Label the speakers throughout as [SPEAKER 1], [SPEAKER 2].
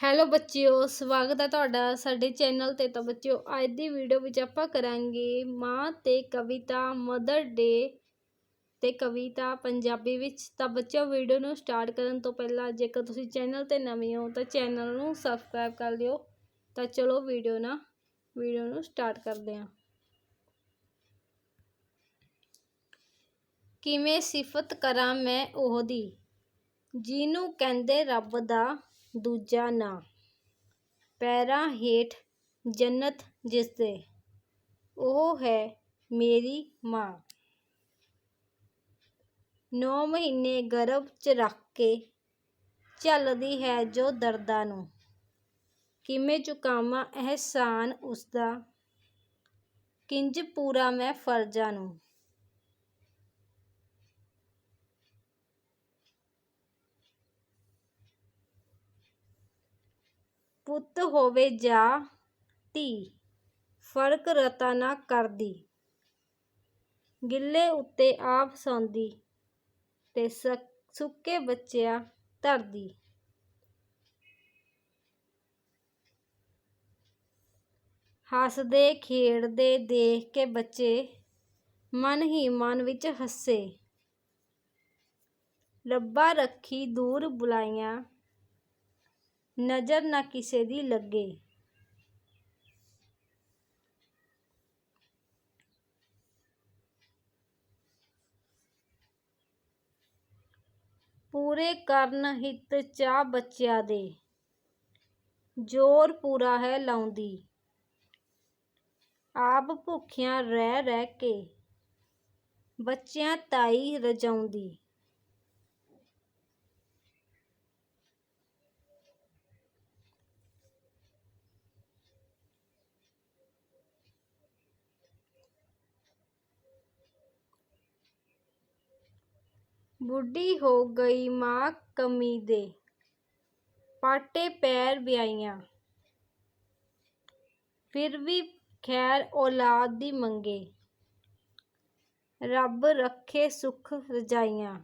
[SPEAKER 1] Hello ਬੱਚਿਓ, ਸਵਾਗਤ ਹੈ ਤੁਹਾਡਾ ਸਾਡੇ ਚੈਨਲ ਤੇ ਤਾਂ ਬੱਚਿਓ, ਅੱਜ ਦੀ ਵੀਡੀਓ ਵਿੱਚ ਆਪਾਂ ਕਰਾਂਗੇ ਮਾਂ ਤੇ ਕਵਿਤਾ ਮਦਰ ਡੇ ਤੇ ਕਵਿਤਾ ਪੰਜਾਬੀ ਵਿੱਚ। ਤਾਂ ਬੱਚਿਓ ਵੀਡੀਓ ਨੂੰ ਸਟਾਰਟ ਕਰਨ ਤੋਂ ਪਹਿਲਾਂ ਜੇਕਰ ਤੁਸੀਂ ਚੈਨਲ ਤੇ ਨਵੇਂ ਹੋ ਤਾਂ ਚੈਨਲ ਨੂੰ ਸਬਸਕ੍ਰਾਈਬ ਕਰ ਲਿਓ। ਤਾਂ ਚਲੋ ਵੀਡੀਓ ਨਾ ਵੀਡੀਓ ਨੂੰ ਸਟਾਰਟ ਕਰਦੇ ਹਾਂ। ਕਿਵੇਂ ਸਿਫਤ ਕਰਾਂ ਮੈਂ ਉਹਦੀ? ਜਿਹਨੂੰ ਕਹਿੰਦੇ ਰੱਬ ਦਾ ਦੂਜਾ ਨਾਂ। ਪੈਰਾਂ ਹੇਠ ਜੰਨਤ ਜਿਸਦੇ। ਉਹ ਹੈ ਮੇਰੀ ਮਾਂ। ਨੌ ਮਹੀਨੇ ਗਰਭ 'ਚ ਰੱਖ ਕੇ ਝੱਲਦੀ ਹੈ ਜੋ ਦਰਦਾਂ ਨੂੰ। ਕਿਵੇਂ ਚੁਕਾਵਾਂ ਅਹਿਸਾਨ ਉਸਦਾ। ਕਿੰਜ ਪੂਰਾ ਮੈਂ ਫਰਜ਼ਾਂ ਨੂੰ। ਪੁੱਤ ਹੋਵੇ ਜਾਂ ਧੀ, ਫ਼ਰਕ ਰਤਾ ਨਾ ਕਰਦੀ। ਗਿੱਲੇ ਉੱਤੇ ਆਪ ਸੌਂਦੀ ਤੇ ਸੁੱਕੇ ਬੱਚਿਆਂ ਧਰਦੀ। ਹੱਸਦੇ, ਖੇਡਦੇ ਦੇਖ ਕੇ ਬੱਚੇ ਮਨ ਹੀ ਮਨ ਵਿੱਚ ਹੱਸੇ। ਰੱਬਾ ਰੱਖੀ ਦੂਰ ਬੁਲਾਈਆਂ ਨਜ਼ਰ ਨਾ ਕਿਸੇ ਦੀ ਲੱਗੇ ਪੂਰੇ ਕਰਨ ਹਿੱਤ ਚਾਹ ਬੱਚਿਆਂ ਦੇ ਜ਼ੋਰ ਪੂਰਾ ਹੈ ਲਾਉਂਦੀ ਆਪ ਭੁੱਖਿਆਂ ਰਹਿ ਰਹਿ ਕੇ ਬੱਚਿਆਂ ਤਾਈ ਰਜਾਉਂਦੀ ਬੁੱਢੀ ਹੋ ਗਈ ਮਾਂ ਕਮੀ ਦੇ। ਪਾਟੇ ਪੈਰ ਵਿਆਹੀਆਂ। ਫਿਰ ਵੀ ਖੈਰ ਔਲਾਦ ਦੀ ਮੰਗੇ। ਰੱਬ ਰੱਖੇ ਸੁੱਖ ਰਜਾਈਆਂ।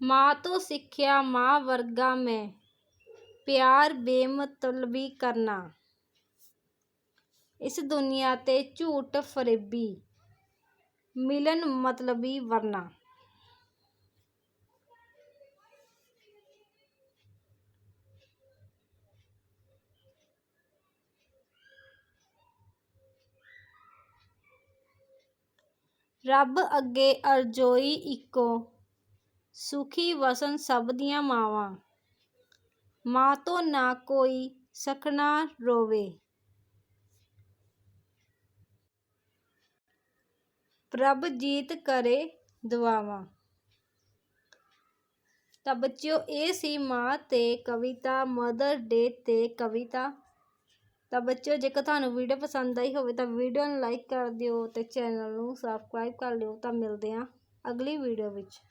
[SPEAKER 1] ਮਾਂ ਤੋਂ ਸਿੱਖਿਆ ਮਾਂ ਵਰਗਾ ਮੈਂ ਪਿਆਰ ਬੇਮਤਲਬੀ ਕਰਨਾ ਇਸ ਦੁਨੀਆ ਤੇ ਝੂਠ ਫਰੇਬੀ ਮਿਲਨ ਮਤਲਬੀ ਵਰਨਾ ਰੱਬ ਅੱਗੇ ਅਰਜ਼ੋਈ ਇੱਕੋ ਸੁਖੀ ਵਸਣ ਸਭ ਦੀਆਂ ਮਾਵਾਂ। ਮਾਂ ਤੋਂ ਨਾ ਕੋਈ ਸਖਣਾ ਰੋਵੇ। ਪ੍ਰਭ ਜੀਤ ਕਰੇ ਦੁਆਵਾਂ। ਤਾਂ ਬੱਚਿਓ ਇਹ ਸੀ ਮਾਂ ਤੇ ਕਵਿਤਾ, ਮਦਰ ਡੇ ਤੇ ਕਵਿਤਾ। ਤਾਂ ਬੱਚਿਓ ਜੇਕਰ ਤੁਹਾਨੂੰ ਵੀਡੀਓ ਪਸੰਦ ਆਈ ਹੋਵੇ ਤਾਂ ਵੀਡੀਓ ਨੂੰ ਲਾਈਕ ਕਰ ਦਿਓ ਤੇ ਚੈਨਲ ਨੂੰ ਸਬਸਕ੍ਰਾਈਬ ਕਰ ਲਿਓ। ਤਾਂ ਮਿਲਦੇ ਹਾਂ ਅਗਲੀ ਵੀਡੀਓ ਵਿੱਚ।